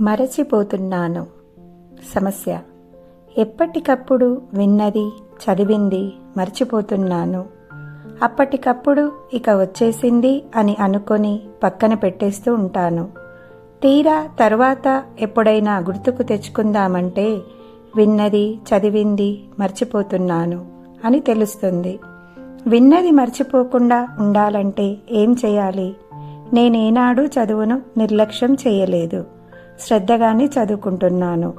మరచిపోతున్నాను. సమస్య. ఎప్పటికప్పుడు విన్నది చదివింది మర్చిపోతున్నాను. అప్పటికప్పుడు ఇక వచ్చేసింది అని అనుకొని పక్కన పెట్టేస్తూ ఉంటాను. తీరా తర్వాత ఎప్పుడైనా గుర్తుకు తెచ్చుకుందామంటే విన్నది చదివింది మర్చిపోతున్నాను అని తెలుస్తుంది. విన్నది మర్చిపోకుండా ఉండాలంటే ఏం చేయాలి? నేనేనాడు చదువును నిర్లక్ష్యం చేయలేదు. శ్రద్ధగానే చదువుకుంటున్నాను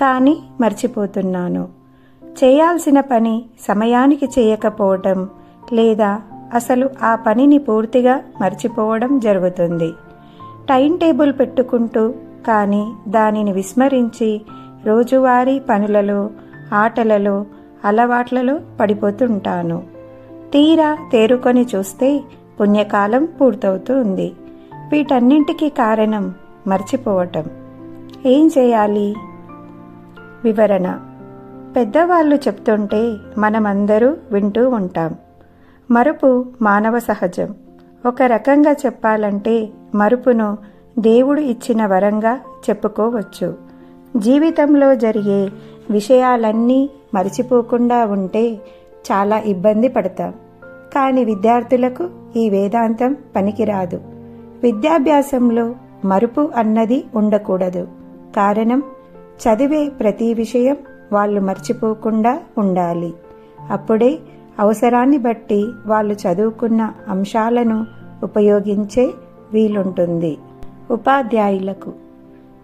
కానీ మర్చిపోతున్నాను. చేయాల్సిన పని సమయానికి చేయకపోవటం లేదా అసలు ఆ పనిని పూర్తిగా మర్చిపోవడం జరుగుతుంది. టైం టేబుల్ పెట్టుకుంటూ కానీ దానిని విస్మరించి రోజువారీ పనులలో ఆటలలో అలవాట్లలో పడిపోతుంటాను. తీరా తేరుకొని చూస్తే పుణ్యకాలం పూర్తవుతుంది వీటన్నింటికీ కారణం మర్చిపోవటం. ఏం చేయాలి? వివరణ. పెద్దవాళ్ళు చెప్తుంటే మనమందరూ వింటూ ఉంటాం. మరుపు మానవ సహజం. ఒక రకంగా చెప్పాలంటే మరుపును దేవుడు ఇచ్చిన వరంగా చెప్పుకోవచ్చు. జీవితంలో జరిగే విషయాలన్నీ మరిచిపోకుండా ఉంటే చాలా ఇబ్బంది పడతాం. కానీ విద్యార్థులకు ఈ వేదాంతం పనికిరాదు. విద్యాభ్యాసంలో మరుపు అన్నది ఉండకూడదు. కారణం చదివే ప్రతి విషయం వాళ్ళు మర్చిపోకుండా ఉండాలి. అప్పుడే అవసరాన్ని బట్టి వాళ్ళు చదువుకున్న అంశాలను ఉపయోగించే వీలుంటుంది. ఉపాధ్యాయులకు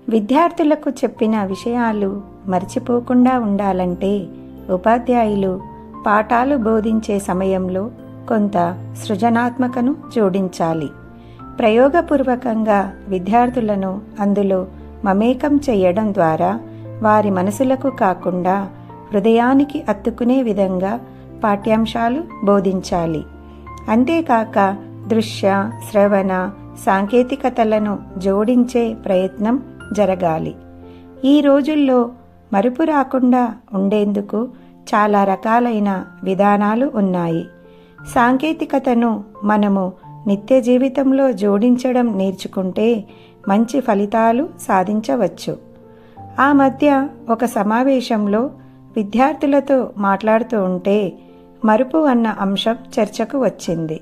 విద్యార్థులకు చెప్పిన విషయాలు మర్చిపోకుండా ఉండాలంటే ఉపాధ్యాయులు పాఠాలు బోధించే సమయంలో కొంత సృజనాత్మకను జోడించాలి. ప్రయోగపూర్వకంగా విద్యార్థులను అందులో మమేకం చేయడం ద్వారా వారి మనసులకు కాకుండా హృదయానికి అత్తుకునే విధంగా పాఠ్యాంశాలు బోధించాలి. అంతేకాక దృశ్య శ్రవణ సాంకేతికతలను జోడించే ప్రయత్నం జరగాలి. ఈ రోజుల్లో మరుపు రాకుండా ఉండేందుకు చాలా రకాలైన విధానాలు ఉన్నాయి. సాంకేతికతను మనము నిత్య జీవితంలో జోడించడం నేర్చుకుంటే మంచి ఫలితాలు సాధించవచ్చు. ఆ మధ్య ఒక సమావేశంలో విద్యార్థులతో మాట్లాడుతూ ఉంటే మరుపు అన్న అంశం చర్చకు వచ్చింది.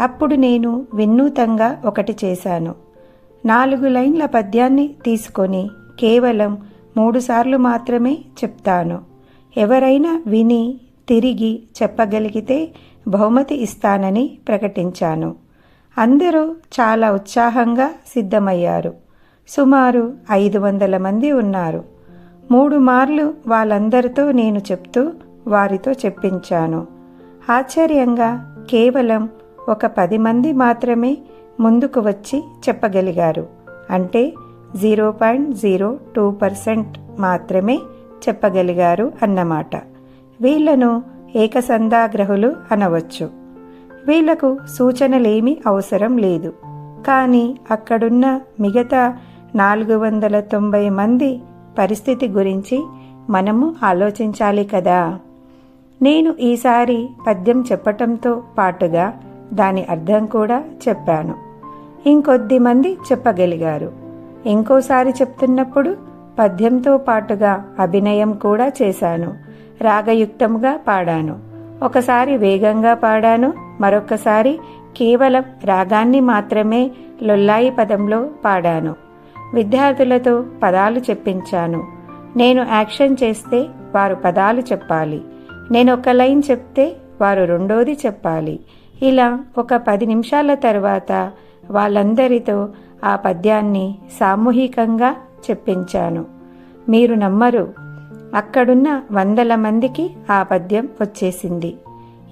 అప్పుడు నేను వినూతంగా ఒకటి చేశాను. నాలుగు లైన్ల పద్యాన్ని తీసుకొని కేవలం మూడుసార్లు మాత్రమే చెప్తాను. ఎవరైనా విని తిరిగి చెప్పగలిగితే బహుమతి ఇస్తానని ప్రకటించాను. అందరూ చాలా ఉత్సాహంగా సిద్ధమయ్యారు. సుమారు ఐదు వందల మంది ఉన్నారు. మూడు మార్లు వాళ్ళందరితో నేను చెప్తూ వారితో చెప్పించాను. ఆశ్చర్యంగా కేవలం ఒక పది మంది మాత్రమే ముందుకు వచ్చి చెప్పగలిగారు. అంటే zero point zero two percent మాత్రమే చెప్పగలిగారు అన్నమాట. వీళ్ళను ఏకసందాగ్రహులు అనవచ్చు. వీళ్ళకు సూచనలేమీ అవసరం లేదు. కానీ అక్కడున్న మిగతా నాలుగు వందల తొంభై మంది పరిస్థితి గురించి మనము ఆలోచించాలి కదా. నేను ఈసారి పద్యం చెప్పటంతో పాటుగా దాని అర్థం కూడా చెప్పాను. ఇంకొద్ది మంది చెప్పగలిగారు. ఇంకోసారి చెప్తున్నప్పుడు పద్యంతో పాటుగా అభినయం కూడా చేశాను. రాగయుక్తంగా పాడాను. ఒకసారి వేగంగా పాడాను. మరొకసారి కేవలం రాగాన్ని మాత్రమే లొల్లాయి పదంలో పాడాను. విద్యార్థులతో పదాలు చెప్పించాను. నేను యాక్షన్ చేస్తే వారు పదాలు చెప్పాలి. నేను ఒక లైన్ చెప్తే వారు రెండోది చెప్పాలి. ఇలా ఒక పది నిమిషాల తర్వాత వాళ్ళందరితో ఆ పద్యాన్ని సామూహికంగా చెప్పించాను. మీరు నమ్మరు. అక్కడున్న వందల మందికి ఆ పద్యం వచ్చేసింది.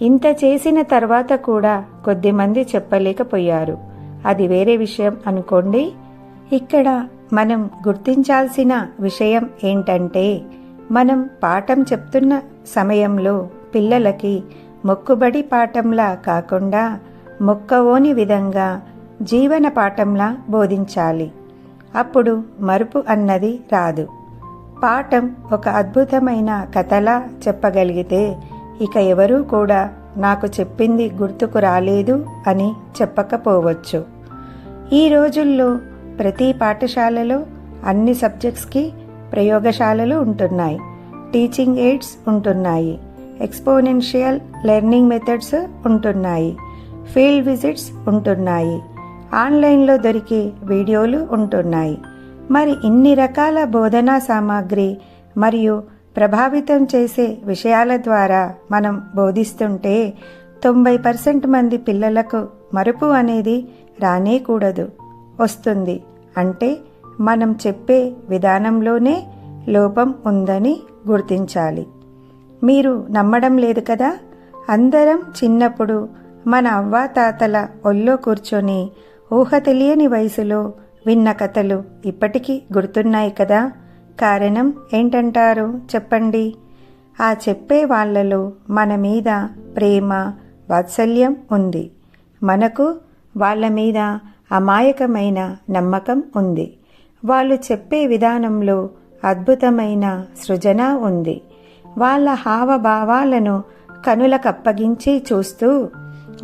ఇంత చేసిన తర్వాత కూడా కొద్దిమంది చెప్పలేకపోయారు. అది వేరే విషయం అనుకోండి. ఇక్కడ మనం గుర్తించాల్సిన విషయం ఏంటంటే మనం పాఠం చెప్తున్న సమయంలో పిల్లలకి మొక్కుబడి పాఠంలా కాకుండా మొక్కవోని విధంగా జీవన పాఠంలా బోధించాలి. అప్పుడు మరుపు అన్నది రాదు. పాఠం ఒక అద్భుతమైన కథలా చెప్పగలిగితే ఇక ఎవరూ కూడా నాకు చెప్పింది గుర్తుకు రాలేదు అని చెప్పకపోవచ్చు. ఈ రోజుల్లో ప్రతి పాఠశాలలో అన్ని సబ్జెక్ట్స్కి ప్రయోగశాలలు ఉంటున్నాయి. టీచింగ్ ఎయిడ్స్ ఉంటున్నాయి. ఎక్స్పోనెన్షియల్ లెర్నింగ్ మెథడ్స్ ఉంటున్నాయి. ఫీల్డ్ విజిట్స్ ఉంటున్నాయి. ఆన్లైన్లో దొరికే వీడియోలు ఉంటున్నాయి. మరి ఇన్ని రకాల బోధనా సామాగ్రి మరియు ప్రభావితం చేసే విషయాల ద్వారా మనం బోధిస్తుంటే తొంభై పర్సెంట్ మంది పిల్లలకు మరుపు అనేది రానేకూడదు. వస్తుంది. అంటే మనం చెప్పే విధానంలోనే లోపం ఉందని గుర్తించాలి. మీరు నమ్మడం లేదు కదా? అందరం చిన్నప్పుడు మన అవ్వాతాతల ఒళ్ళో కూర్చొని ఊహ తెలియని వయసులో విన్న కథలు ఇప్పటికీ గుర్తున్నాయి కదా? కారణం ఏంటంటారు? చెప్పండి. ఆ చెప్పే వాళ్ళలో మన మీద ప్రేమ వాత్సల్యం ఉంది. మనకు వాళ్ళ మీద అమాయకమైన నమ్మకం ఉంది. వాళ్ళు చెప్పే విధానంలో అద్భుతమైన సృజన ఉంది. వాళ్ళ హావభావాలను కనులకప్పగించి చూస్తూ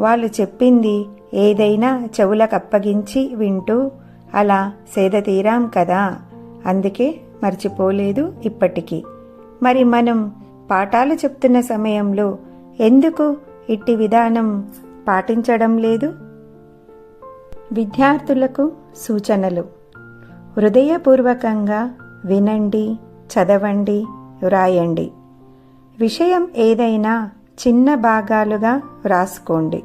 వాళ్ళు చెప్పింది ఏదైనా చెవులకప్పగించి వింటూ అలా సేదతీరాం కదా. అందుకే మర్చిపోలేదు ఇప్పటికీ. మరి మనం పాఠాలు చెప్తున్న సమయంలో ఎందుకు ఇట్టి విధానం పాటించడం లేదు? విద్యార్థులకు సూచనలు. హృదయపూర్వకంగా వినండి చదవండి వ్రాయండి. విషయం ఏదైనా చిన్న భాగాలుగా వ్రాసుకోండి.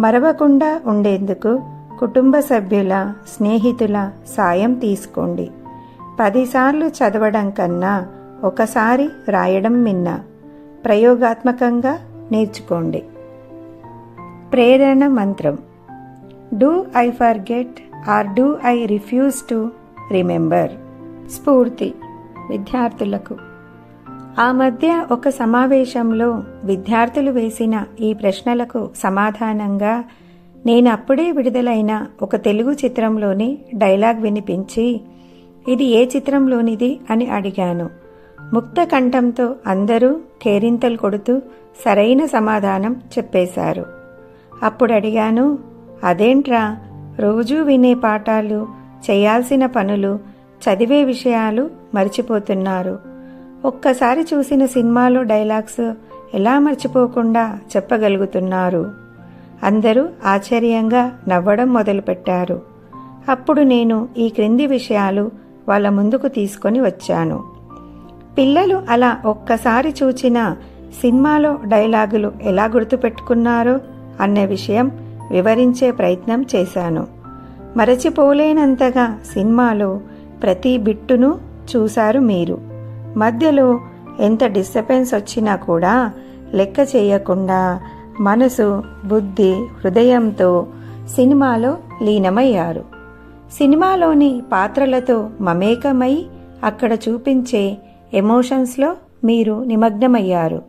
మరవకుండా ఉండేందుకు కుటుంబ సభ్యుల స్నేహితుల సాయం తీసుకోండి. పదిసార్లు చదవడం కన్నా ఒకసారి రాయడం మిన్న. ప్రయోగాత్మకంగా నేర్చుకోండి. ప్రేరణ మంత్రం. Do I forget or do I refuse to remember స్ఫూర్తి. విద్యార్థులకు. ఆ మధ్య ఒక సమావేశంలో విద్యార్థులు వేసిన ఈ ప్రశ్నలకు సమాధానంగా నేను అప్పుడే విడుదలైన ఒక తెలుగు చిత్రంలోని డైలాగ్ వినిపించి ఇది ఏ చిత్రంలోనిది అని అడిగాను. ముక్త కంఠంతో అందరూ కేరింతలు కొడుతూ సరైన సమాధానం చెప్పేశారు. అప్పుడు అడిగాను అదేంట్రా? రోజూ వినే పాఠాలు చేయాల్సిన పనులు చదివే విషయాలు మర్చిపోతున్నారు. ఒక్కసారి చూసిన సినిమాలో డైలాగ్స్ ఎలా మర్చిపోకుండా చెప్పగలుగుతున్నారు? అందరూ ఆశ్చర్యంగా నవ్వడం మొదలుపెట్టారు. అప్పుడు నేను ఈ క్రింది విషయాలు వాళ్ళ ముందుకు తీసుకొని వచ్చాను. పిల్లలు అలా ఒక్కసారి చూచిన సినిమాలో డైలాగులు ఎలా గుర్తుపెట్టుకున్నారో అన్న విషయం వివరించే ప్రయత్నం చేశాను. మరచిపోలేనంతగా సినిమాలో ప్రతి బిట్టును చూశారు మీరు. మధ్యలో ఎంత డిస్టర్బెన్స్ వచ్చినా కూడా లెక్క చేయకుండా మనసు బుద్ధి హృదయంతో సినిమాలో లీనమయ్యారు. సినిమాలోని పాత్రలతో మమేకమై అక్కడ చూపించే ఎమోషన్స్లో మీరు నిమగ్నమయ్యారు.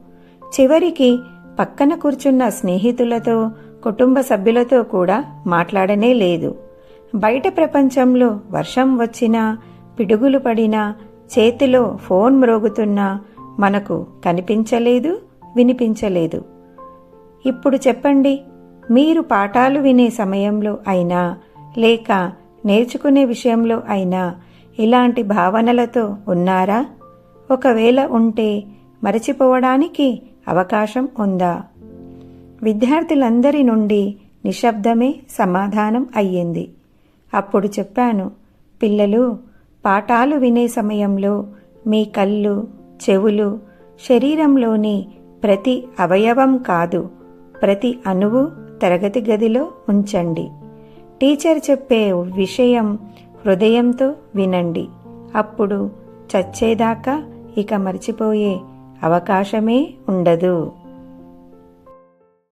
చివరికి పక్కన కూర్చున్న స్నేహితులతో కుటుంబ సభ్యులతో కూడా మాట్లాడనే లేదు. బయట ప్రపంచంలో వర్షం వచ్చినా పిడుగులు పడినా చేతిలో ఫోన్ మ్రోగుతున్నా మనకు కనిపించలేదు వినిపించలేదు. ఇప్పుడు చెప్పండి మీరు పాఠాలు వినే సమయంలో అయినా లేక నేర్చుకునే విషయంలో అయినా ఇలాంటి భావనలతో ఉన్నారా? ఒకవేళ ఉంటే మరచిపోవడానికి అవకాశం ఉందా? విద్యార్థులందరి నుండి నిశ్శబ్దమే సమాధానం అయ్యింది. అప్పుడు చెప్పాను పిల్లలు పాఠాలు వినే సమయంలో మీ కళ్ళు చెవులు శరీరంలోని ప్రతి అవయవం కాదు ప్రతి అణువు తరగతి గదిలో ఉంచండి. టీచర్ చెప్పే విషయం హృదయంతో వినండి. అప్పుడు చచ్చేదాకా ఇక మర్చిపోయే అవకాశమే ఉండదు.